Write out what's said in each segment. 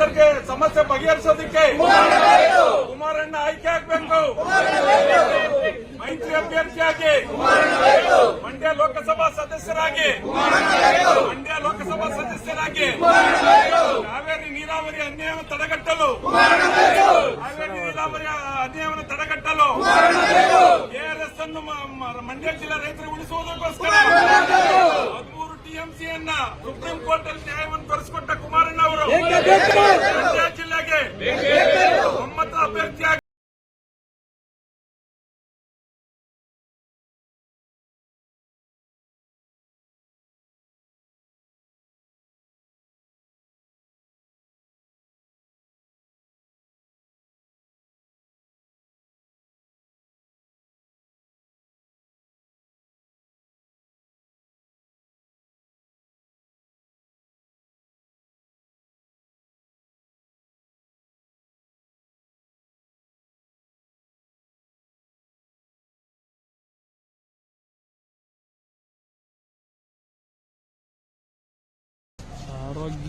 ರೈತರಿಗೆ ಸಮಸ್ಯೆ ಬಗೆಹರಿಸೋದಿಕ್ಕೆ ಕುಮಾರಣ್ಣ ಆಯ್ಕೆ ಆಗ್ಬೇಕು. ಮೈತ್ರಿ ಅಭ್ಯರ್ಥಿಯಾಗಿ ಮಂಡ್ಯ ಲೋಕಸಭಾ ಸದಸ್ಯರಾಗಿ ಮಂಡ್ಯ ಲೋಕಸಭಾ ಸದಸ್ಯರಾಗಿ ಕಾವೇರಿ ನೀರಾವರಿ ಅನ್ಯಾಯವನ್ನು ತಡೆಗಟ್ಟಲು ಕಾವೇರಿ ನೀರಾವರಿ ಅನ್ಯಾಯವನ್ನು ತಡೆಗಟ್ಟಲು ಕೆಆರ್ಎಸ್ ಅನ್ನು ಮಂಡ್ಯ ಜಿಲ್ಲಾ ರೈತರು ಉಳಿಸುವುದಕ್ಕೋಸ್ಕರ ಹದಿಮೂರು ಟಿಎಂಸಿಯನ್ನ ಸುಪ್ರೀಂ ಕೋರ್ಟ್ ಅಲ್ಲಿ ನ್ಯಾಯವನ್ನು ಅವರು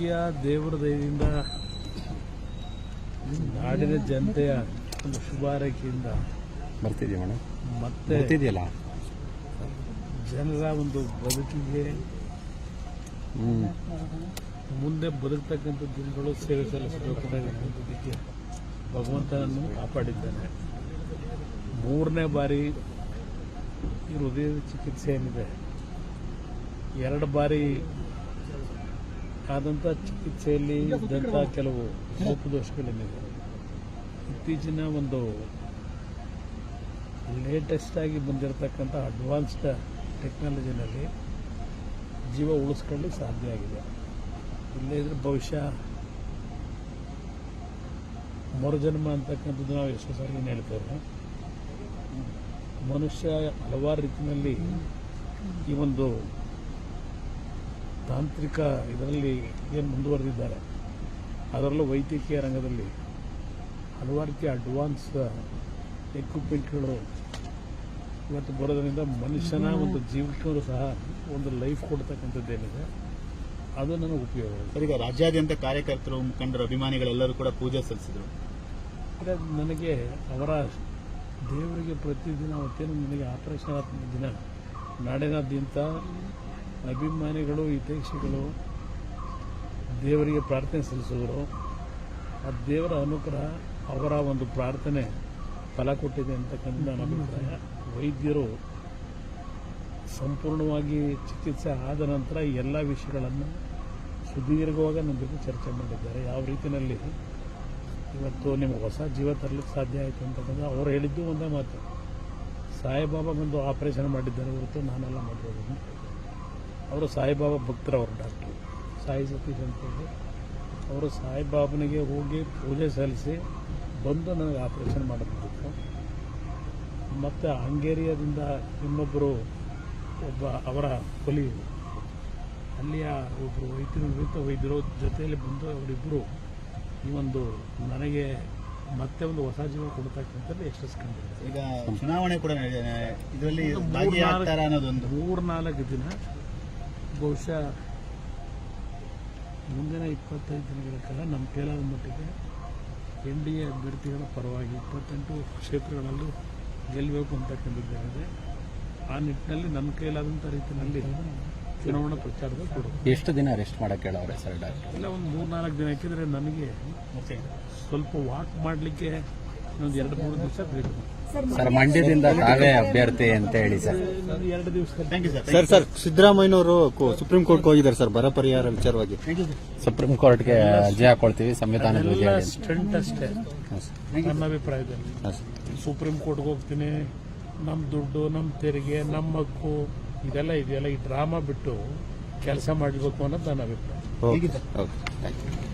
ಆರೋಗ್ಯ ದೇವರ ದಯದಿಂದ ನಾಡಿನ ಜನತೆಯ ಒಂದು ಶುಭಾರೈಕೆಯಿಂದ ಬರ್ತಿದ್ಯಾ ಮೇಡಮ್? ಮತ್ತೆ ಇದೆಯಲ್ಲ ಜನರ ಒಂದು ಬದುಕಿಗೆ ಮುಂದೆ ಬದುಕ್ತಕ್ಕಂಥ ದಿನಗಳು ಸೇವೆ ಸಲ್ಲಿಸಬೇಕು ಅನ್ನೋದಕ್ಕೆ ಭಗವಂತನನ್ನು ಕಾಪಾಡಿದ್ದಾನೆ. ಮೂರನೇ ಬಾರಿ ಈ ಹೃದಯದ ಚಿಕಿತ್ಸೆ ಏನಿದೆ? ಎರಡು ಬಾರಿ ಆದಂಥ ಚಿಕಿತ್ಸೆಯಲ್ಲಿ ಇದ್ದಂಥ ಕೆಲವು ಲೋಪದೋಷಗಳೇನಿದೆ ಇತ್ತೀಚಿನ ಒಂದು ಲೇಟೆಸ್ಟ್ ಆಗಿ ಬಂದಿರತಕ್ಕಂಥ ಅಡ್ವಾನ್ಸ್ಡ್ ಟೆಕ್ನಾಲಜಿನಲ್ಲಿ ಜೀವ ಉಳಿಸ್ಕೊಳ್ಳಿ ಸಾಧ್ಯ ಆಗಿದೆ. ಇಲ್ಲೇ ಇದ್ರೆ ಬಹುಶಃ ಮರುಜನ್ಮ ಅಂತಕ್ಕಂಥದ್ದು ನಾವು ಎಷ್ಟು ಸಾರಿ ಏನು ಹೇಳ್ತೇವೆ ಮನುಷ್ಯ ಹಲವಾರು ರೀತಿಯಲ್ಲಿ ಈ ಒಂದು ತಾಂತ್ರಿಕ ಇದರಲ್ಲಿ ಏನು ಮುಂದುವರೆದಿದ್ದಾರೆ ಅದರಲ್ಲೂ ವೈದ್ಯಕೀಯ ರಂಗದಲ್ಲಿ ಹಲವಾರು ರೀತಿಯ ಅಡ್ವಾನ್ಸ್ ಎಕ್ವಿಪ್ಮೆಂಟ್ಗಳು ಇವತ್ತು ಬರೋದರಿಂದ ಮನುಷ್ಯನ ಒಂದು ಜೀವಕ್ಕೂ ಸಹ ಒಂದು ಲೈಫ್ ಕೊಡ್ತಕ್ಕಂಥದ್ದೇನಿದೆ ಅದು ನನಗೆ ಉಪಯೋಗ ಸರಿ ಈಗ ರಾಜ್ಯಾದ್ಯಂತ ಕಾರ್ಯಕರ್ತರು ಮುಖಂಡರು ಅಭಿಮಾನಿಗಳೆಲ್ಲರೂ ಕೂಡ ಪೂಜೆ ಸಲ್ಲಿಸಿದರು. ಅಂದರೆ ನನಗೆ ಅವರ ದೇವರಿಗೆ ಪ್ರತಿದಿನ ಅವತ್ತೇನು ನನಗೆ ಆಪರೇಷನ್ ದಿನ ನಾಡಿನಾದ್ಯಂತ ಅಭಿಮಾನಿಗಳು, ಹಿತೈಷಿಗಳು, ದೇವರಿಗೆ ಪ್ರಾರ್ಥನೆ ಸಲ್ಲಿಸಿದ್ರು ಆ ದೇವರ ಅನುಗ್ರಹ ಅವರ ಒಂದು ಪ್ರಾರ್ಥನೆ ಫಲ ಕೊಟ್ಟಿದೆ ಅಂತಕ್ಕಂಥ ನನ್ನ ಅಭಿಪ್ರಾಯ. ವೈದ್ಯರು ಸಂಪೂರ್ಣವಾಗಿ ಚಿಕಿತ್ಸೆ ಆದ ನಂತರ ಎಲ್ಲ ವಿಷಯಗಳನ್ನು ಸುದೀರ್ಘವಾಗಿ ನನ್ನ ಜೊತೆ ಚರ್ಚೆ ಮಾಡಿದ್ದಾರೆ. ಯಾವ ರೀತಿಯಲ್ಲಿ ಇವತ್ತು ನಿಮ್ಗೆ ಹೊಸ ಜೀವ ತರಲಿಕ್ಕೆ ಸಾಧ್ಯ ಆಯಿತು ಅಂತಕ್ಕಂಥ ಅವ್ರು ಹೇಳಿದ್ದು ಒಂದೇ ಮಾತು. ಸಾಯಿಬಾಬಾ ಬಂದು ಆಪರೇಷನ್ ಮಾಡಿದ್ದಾರೆ ಹೊರತು ನಾನೆಲ್ಲ ಮಾಡಿರೋದು ಅವರು ಸಾಯಿಬಾಬಾ ಭಕ್ತರವರು ಡಾಕ್ಟ್ರು ಸಾಯಿ ಸತೀಶ್ ಅಂತೇಳಿ. ಅವರು ಸಾಯಿಬಾಬನಿಗೆ ಹೋಗಿ ಪೂಜೆ ಸಲ್ಲಿಸಿ ಬಂದು ನನಗೆ ಆಪರೇಷನ್ ಮಾಡಬೇಕು. ಮತ್ತು ಹಂಗೇರಿಯಾದಿಂದ ಇನ್ನೊಬ್ಬರು ಒಬ್ಬ ಅವರ ಕೊಲಿ ಅಲ್ಲಿಯ ಒಬ್ಬರು ವೈದ್ಯರು ನುರಿತ ವೈದ್ಯರು ಜೊತೆಯಲ್ಲಿ ಬಂದು ಅವರಿಬ್ಬರು ಈ ಒಂದು ನನಗೆ ಮತ್ತೆ ಒಂದು ಹೊಸ ಜೀವ ಕೊಡ್ತಕ್ಕಂಥದ್ದು ಯಶಸ್ಕೊಂಡಿದೆ ಈಗ ಚುನಾವಣೆ ಕೂಡ ಇದರಲ್ಲಿ ಮೂರ್ನಾಲ್ಕು ದಿನ ಬಹುಶಃ ಮುಂದಿನ ಇಪ್ಪತ್ತೈದು ದಿನಗಳ ಕಾಲ ನಮ್ಮ ಕೈಲಾದ ಮಟ್ಟಿಗೆ ಎನ್ ಡಿ ಎ ಅಭ್ಯರ್ಥಿಗಳ ಪರವಾಗಿ ಇಪ್ಪತ್ತೆಂಟು ಕ್ಷೇತ್ರಗಳಲ್ಲೂ ಗೆಲ್ಲಬೇಕು ಅಂತಕ್ಕಂಥದ್ದೇನಿದೆ ಆ ನಿಟ್ಟಿನಲ್ಲಿ ನನ್ನ ಕೈಲಾದಂಥ ರೀತಿಯಲ್ಲಿ ಚುನಾವಣಾ ಪ್ರಚಾರದ ಕೊಡು ಎಷ್ಟು ದಿನ ರೆಸ್ಟ್ ಮಾಡಕ್ಕೆ ಹೇಳವ್ರೆ ಸರ್ ಡಾಕ್ಟರ್? ಇಲ್ಲ ಒಂದು ಮೂರ್ನಾಲ್ಕು ದಿನ ಹಾಕಿದರೆ ನನಗೆ ಸ್ವಲ್ಪ ವಾಕ್ ಮಾಡಲಿಕ್ಕೆ ಇನ್ನೊಂದು ಎರಡು ಮೂರು ದಿವಸ ಬೇಕು ಸರ್ ಮಂಡ್ಯದಿಂದ ತಾವೇ ಅಭ್ಯರ್ಥಿ ಅಂತ ಹೇಳಿ ಸರ್. ಎರಡು ದಿವಸದಲ್ಲಿ thank you sir sir sir ಸಿದ್ದರಾಮಯ್ಯನವರು ಕೋ- ಸುಪ್ರೀಂ ಕೋರ್ಟ್ಗೆ ಹೋಗಿದ್ದಾರೆ ಸರ್ ಬರ ಪರಿಹಾರ ವಿಚಾರವಾಗಿ. ಥ್ಯಾಂಕ್ ಯು ಸರ್ ಸುಪ್ರೀಂ ಕೋರ್ಟ್ಗೆ ಅರ್ಜಿ ಹಾಕೊಳ್ತೀವಿ ಸಂವಿಧಾನದ ಸ್ಟಂಟ್ ಅಷ್ಟೇ. ಹಾಂ ಸರ್. ನನ್ನ ಅಭಿಪ್ರಾಯದಲ್ಲಿ. ಹಾಂ ಸುಪ್ರೀಂ ಕೋರ್ಟ್ಗೆ ಹೋಗ್ತೀನಿ ನಮ್ಮ ದುಡ್ಡು ನಮ್ಮ ತೆರಿಗೆ ನಮ್ಮ ಹಕ್ಕು ಇದೆಲ್ಲ ಇದೆಯಲ್ಲ ಈ ಡ್ರಾಮಾ ಬಿಟ್ಟು ಕೆಲಸ ಮಾಡಬೇಕು ಅನ್ನೋದು ನನ್ನ ಅಭಿಪ್ರಾಯ. Okay thank you